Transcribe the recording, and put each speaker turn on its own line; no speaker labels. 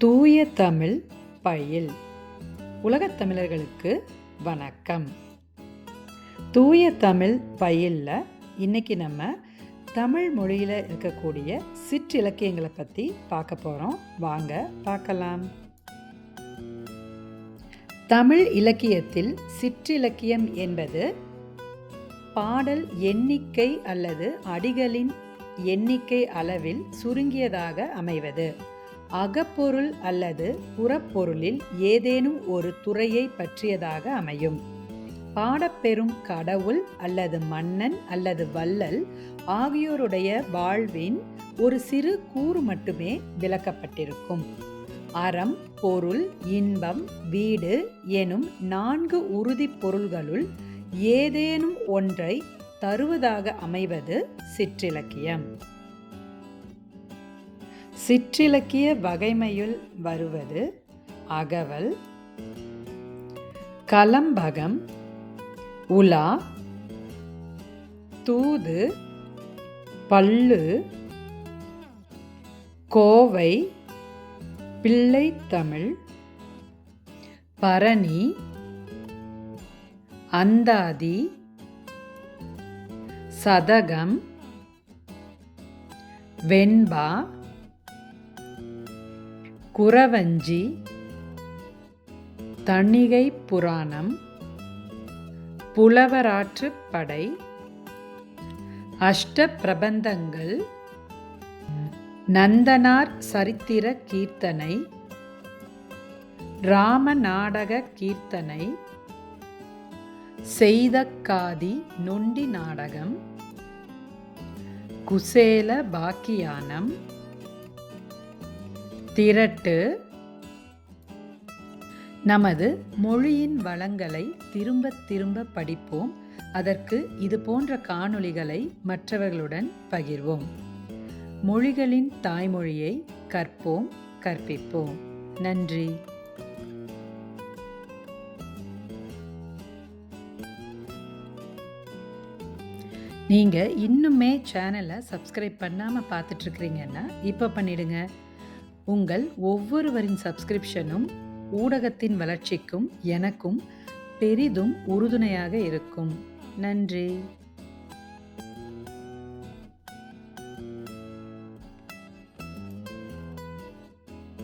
தூய தமிழ் பயில். உலகத் தமிழர்களுக்கு வணக்கம். தூய தமிழ் பயிலில் இன்னைக்கு நம்ம தமிழ் மொழியில் இருக்கக்கூடிய சிற்றிலக்கியங்களை பற்றி பார்க்க போகிறோம் வாங்க பார்க்கலாம். தமிழ் இலக்கியத்தில் சிற்றிலக்கியம் என்பது பாடல் எண்ணிக்கை அல்லது அடிகளின் எண்ணிக்கை அளவில் சுருங்கியதாக அமைவது. அகப்பொருள் அல்லது புறப்பொருளில் ஏதேனும் ஒரு துறையை பற்றியதாக அமையும். பாடப்பெறும் கடவுள் அல்லது மன்னன் அல்லது வள்ளல் ஆகியோருடைய வாழ்வின் ஒரு சிறு கூறு மட்டுமே விளக்கப்பட்டிருக்கும். அறம் பொருள் இன்பம் வீடு எனும் நான்கு உறுதிப் பொருள்களுள் ஏதேனும் ஒன்றை தருவதாக அமைவது சிற்றிலக்கியம். சிற்றிலக்கிய வகைமையுள் வருவது அகவல் கலம்பகம் உலா தூது பல்லு கோவை பிள்ளைத்தமிழ் பரணி அந்தாதி சதகம் வெண்பா குறவஞ்சி தணிகை புராணம் புலவராற்றுப் படை அஷ்ட பிரபந்தங்கள் நந்தனார் சரித்திர கீர்த்தனை ராமநாடக கீர்த்தனை செய்தக்காதி நொண்டி நாடகம் குசேல பாக்கியானம் திரட்டு நமது மொழியின் வளங்களை திரும்ப திரும்ப படிப்போம். அதற்கு இது போன்ற காணொளிகளை மற்றவர்களுடன் பகிர்வோம். மொழிகளின் தாய்மொழியை கற்போம் கற்பிப்போம். நன்றி. நீங்கள் இன்னுமே சேனலை சப்ஸ்கிரைப் பண்ணாமல் பார்த்துட்ருக்குறீங்கன்னா இப்போ பண்ணிடுங்க. உங்கள் ஒவ்வொருவரின் சப்ஸ்கிரிப்ஷனும் ஊடகத்தின் வளர்ச்சிக்கும் எனக்கும் பெரிதும் உறுதுணையாக இருக்கும். நன்றி.